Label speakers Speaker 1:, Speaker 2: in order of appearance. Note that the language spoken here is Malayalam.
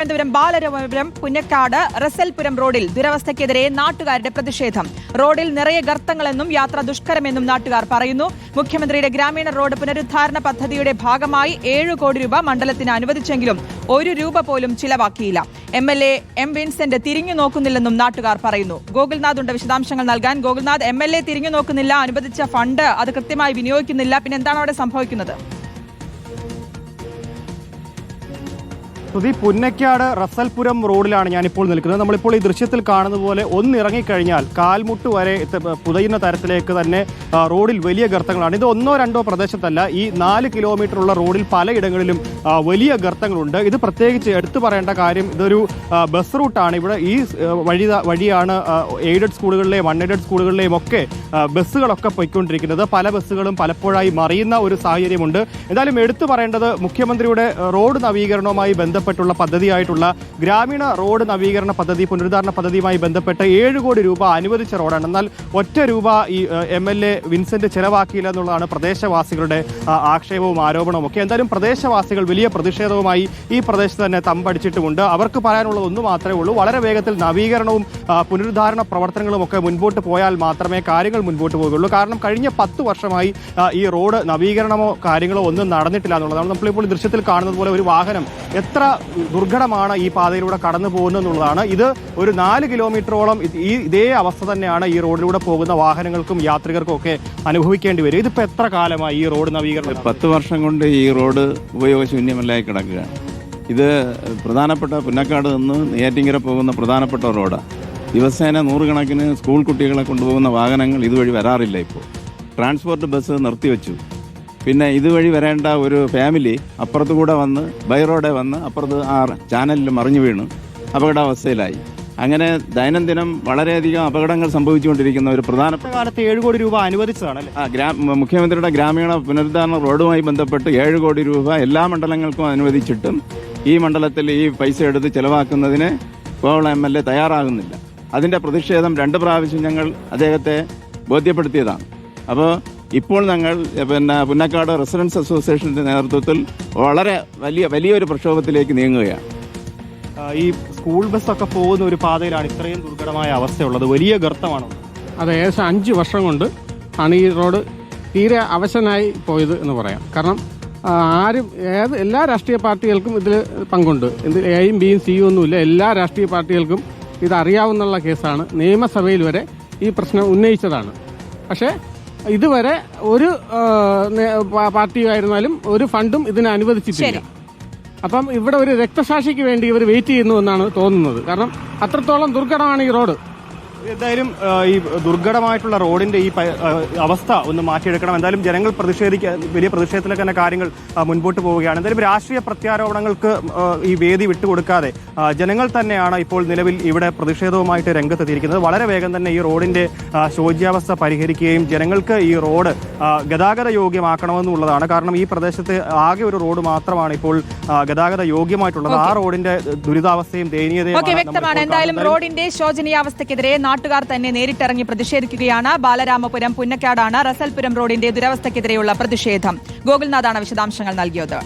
Speaker 1: തിരുവനന്തപുരം ബാലരമപുരം പുന്നക്കാട് റസൽപുരം റോഡിൽ ദുരവസ്ഥയ്ക്കെതിരെ നാട്ടുകാരുടെ പ്രതിഷേധം. റോഡിൽ നിറയെ ഗർത്തങ്ങളെന്നും യാത്ര ദുഷ്കരമെന്നും നാട്ടുകാർ പറയുന്നു. മുഖ്യമന്ത്രിയുടെ ഗ്രാമീണ റോഡ് പുനരുദ്ധാരണ പദ്ധതിയുടെ ഭാഗമായി ഏഴു കോടി രൂപ മണ്ഡലത്തിന് അനുവദിച്ചെങ്കിലും ഒരു രൂപ പോലും ചിലവാക്കിയില്ല. M L A M Vincent തിരിഞ്ഞു നോക്കുന്നില്ലെന്നും നാട്ടുകാർ പറയുന്നു. ഗോകുൽനാഥ് ഉണ്ട് വിശദാംശങ്ങൾ നൽകാൻ. ഗോകുൽനാഥ് എം എൽ എ തിരിഞ്ഞു നോക്കുന്നില്ല. അനുവദിച്ച ഫണ്ട് അത് കൃത്യമായി വിനിയോഗിക്കുന്നില്ല. പിന്നെ എന്താണ് അവിടെ സംഭവിക്കുന്നത്?
Speaker 2: സുധി പുന്നക്കാട് റസൽപുരം റോഡിലാണ് ഞാനിപ്പോൾ നിൽക്കുന്നത്. നമ്മളിപ്പോൾ ഈ ദൃശ്യത്തിൽ കാണുന്ന പോലെ ഒന്നിറങ്ങിക്കഴിഞ്ഞാൽ കാൽമുട്ട് വരെ പുതയുന്ന തരത്തിലേക്ക് തന്നെ റോഡിൽ വലിയ ഗർത്തങ്ങളാണ്. ഇത് ഒന്നോ രണ്ടോ പ്രദേശത്തല്ല ഈ നാല് കിലോമീറ്ററുള്ള റോഡിൽ പലയിടങ്ങളിലും വലിയ ഗർത്തങ്ങളുണ്ട്. ഇത് പ്രത്യേകിച്ച് എടുത്തു പറയേണ്ട കാര്യം ഇതൊരു ബസ് റൂട്ടാണ്. ഇവിടെ ഈ വഴി വഴിയാണ് എയ്ഡഡ് സ്കൂളുകളിലെയും അൺ എയ്ഡഡ് സ്കൂളുകളിലെയും ഒക്കെ ബസ്സുകളൊക്കെ പോയിക്കൊണ്ടിരിക്കുന്നത്. പല ബസ്സുകളും പലപ്പോഴായി മറിയുന്ന ഒരു സാഹചര്യമുണ്ട്. എന്തായാലും എടുത്തു പറയേണ്ടത് മുഖ്യമന്ത്രിയുടെ റോഡ് നവീകരണവുമായി ബന്ധപ്പെട്ടുള്ള പദ്ധതിയായിട്ടുള്ള ഗ്രാമീണ റോഡ് നവീകരണ പദ്ധതി പുനരുദ്ധാരണ പദ്ധതിയുമായി ബന്ധപ്പെട്ട് ഏഴ് കോടി രൂപ അനുവദിച്ച റോഡാണ്. എന്നാൽ ഒറ്റ രൂപ ഈ എം എൽ എ വിൻസെന്റ് ചെലവാക്കിയില്ല എന്നുള്ളതാണ് പ്രദേശവാസികളുടെ ആക്ഷേപവും ആരോപണവും ഒക്കെ. എന്തായാലും പ്രദേശവാസികൾ വലിയ പ്രതിഷേധവുമായി ഈ പ്രദേശത്ത് തന്നെ തമ്പടിച്ചിട്ടുമുണ്ട്. അവർക്ക് പറയാനുള്ളത് ഒന്ന് മാത്രമേ ഉള്ളൂ. വളരെ വേഗത്തിൽ നവീകരണവും പുനരുദ്ധാരണ പ്രവർത്തനങ്ങളും ഒക്കെ മുൻപോട്ട് പോയാൽ മാത്രമേ കാര്യങ്ങൾ മുൻപോട്ട് പോകുകയുള്ളൂ കാരണം കഴിഞ്ഞ പത്ത് വർഷമായി ഈ റോഡ് നവീകരണമോ കാര്യങ്ങളോ ഒന്നും നടന്നിട്ടില്ല എന്നുള്ളതാണ്. നമ്മളിപ്പോൾ ദൃശ്യത്തിൽ കാണുന്നത് പോലെ ഒരു വാഹനം എത്ര ദുർഘടമാണ് ഈ പാതയിലൂടെ കടന്നു പോകുന്നത് എന്നുള്ളതാണ് ഇത് ഒരു നാല് കിലോമീറ്ററോളം ഈ ഇതേ അവസ്ഥ തന്നെയാണ് ഈ റോഡിലൂടെ പോകുന്ന വാഹനങ്ങൾക്കും യാത്രികർക്കും ഒക്കെ അനുഭവിക്കേണ്ടി വരും. ഇതിപ്പോ എത്ര കാലമായി ഈ റോഡ് നവീകരണം?
Speaker 3: പത്ത് വർഷം കൊണ്ട് ഈ റോഡ് ഉപയോഗശൂന്യമല്ലായി കിടക്കുകയാണ്. ഇത് പ്രധാനപ്പെട്ട പുന്നക്കാട് നിന്ന് നെയ്യാറ്റിങ്കര പോകുന്ന പ്രധാനപ്പെട്ട റോഡാണ് ദിവസേന നൂറുകണക്കിന് സ്കൂൾ കുട്ടികളെ കൊണ്ടുപോകുന്ന വാഹനങ്ങൾ ഇതുവഴി വരാറില്ല ഇപ്പോൾ. ട്രാൻസ്പോർട്ട് ബസ് നിർത്തിവെച്ചു. പിന്നെ ഇതുവഴി വരേണ്ട ഒരു ഫാമിലി അപ്പുറത്ത് കൂടെ വന്ന് ബൈ റോഡെ വന്ന് അപ്പുറത്ത് ആ ചാനലിൽ മറിഞ്ഞു വീണു. അപകടാവസ്ഥയിലായി. അങ്ങനെ ദൈനംദിനം വളരെയധികം അപകടങ്ങൾ സംഭവിച്ചുകൊണ്ടിരിക്കുന്ന ഒരു പ്രധാനപ്പെട്ട
Speaker 2: കാലത്ത് ഏഴ് കോടി രൂപ അനുവദിച്ചതാണ്
Speaker 3: ആ, ഗ്രാ- മുഖ്യമന്ത്രിയുടെ ഗ്രാമീണ പുനരുദ്ധാരണ റോഡുമായി ബന്ധപ്പെട്ട് ഏഴ് കോടി രൂപ എല്ലാ മണ്ഡലങ്ങൾക്കും അനുവദിച്ചിട്ടും ഈ മണ്ഡലത്തിൽ ഈ പൈസ എടുത്ത് ചെലവാക്കുന്നതിന് കോവള എം എൽ എ തയ്യാറാകുന്നില്ല. അതിന്റെ പ്രതിഷേധം രണ്ട് പ്രാവശ്യം ഞങ്ങൾ അദ്ദേഹത്തെ ബോധ്യപ്പെടുത്തിയതാണ്. അപ്പോൾ ഇപ്പോൾ ഞങ്ങൾ പിന്നെ പുന്നക്കാട് റെസിഡൻസ് അസോസിയേഷന്റെ നേതൃത്വത്തിൽ വളരെ വലിയ വലിയൊരു പ്രക്ഷോഭത്തിലേക്ക് നീങ്ങുകയാണ്.
Speaker 2: ഈ സ്കൂൾ ബസ്സൊക്കെ പോകുന്ന ഒരു പാതയിലാണ് ഇത്രയും ദുർഘടമായ അവസ്ഥയുള്ളത്. വലിയ ഗർത്തമാണ്
Speaker 4: അത് ഏകദേശം അഞ്ച് വർഷം കൊണ്ട് ആണ് ഈ റോഡ് തീരെ അവശനായി പോയത് എന്ന് പറയാം. കാരണം ആരും ഏത് എല്ലാ രാഷ്ട്രീയ പാർട്ടികൾക്കും ഇതിൽ പങ്കുണ്ട്. ഇത് എയും ബിയും സിയും ഒന്നുമില്ല എല്ലാ രാഷ്ട്രീയ പാർട്ടികൾക്കും ഇത് അറിയാവുന്നുള്ള കേസാണ് നിയമസഭയിൽ വരെ ഈ പ്രശ്നം ഉന്നയിച്ചതാണ്. പക്ഷേ ഇതുവരെ ഒരു പാർട്ടിയായിരുന്നാലും ഒരു ഫണ്ടും ഇതിനെ അനുവദിച്ചിട്ടില്ല. അപ്പം ഇവിടെ ഒരു രക്തസാക്ഷിക്ക് വേണ്ടി ഇവർ വെയിറ്റ് ചെയ്യുന്നു എന്നാണ് തോന്നുന്നത്. കാരണം അത്രത്തോളം ദുർഘടമാണ് ഈ റോഡ്.
Speaker 2: എന്തായാലും ഈ ദുർഘടമായിട്ടുള്ള റോഡിന്റെ ഈ അവസ്ഥ ഒന്ന് മാറ്റിയെടുക്കണം. എന്തായാലും ജനങ്ങൾ പ്രതിഷേധിക്കാൻ വലിയ പ്രതിഷേധത്തിലൊക്കെ തന്നെ കാര്യങ്ങൾ മുൻപോട്ട് പോവുകയാണ്. എന്തായാലും രാഷ്ട്രീയ പ്രത്യാരോപണങ്ങൾക്ക് ഈ വേദി വിട്ടുകൊടുക്കാതെ ജനങ്ങൾ തന്നെയാണ് ഇപ്പോൾ നിലവിൽ ഇവിടെ പ്രതിഷേധവുമായിട്ട് രംഗത്തെത്തിയിരിക്കുന്നത്. വളരെ വേഗം തന്നെ ഈ റോഡിന്റെ ശോച്യാവസ്ഥ പരിഹരിക്കുകയും ജനങ്ങൾക്ക് ഈ റോഡ് ഗതാഗത യോഗ്യമാക്കണമെന്നുള്ളതാണ്. കാരണം ഈ പ്രദേശത്ത് ആകെ ഒരു റോഡ് മാത്രമാണ് ഇപ്പോൾ ഗതാഗത യോഗ്യമായിട്ടുള്ളത്. ആ റോഡിന്റെ ദുരിതാവസ്ഥയും ദയനീയതയും
Speaker 1: വ്യക്തമാണ്. എന്തായാലും റോഡിന്റെ ശോചനീയാവസ്ഥയ്ക്കെതിരെ നാട്ടുകാർ തന്നെ നേരിട്ടിറങ്ങി പ്രതിഷേധിക്കുകയാണ്. ബാലരാമപുരം പുന്നക്കാടാണ് റസൽപുരം റോഡിന്റെ ദുരവസ്ഥയ്ക്കെതിരെയുള്ള പ്രതിഷേധം. ഗോകുൽനാഥാണ് വിശദാംശങ്ങൾ നൽകിയത്.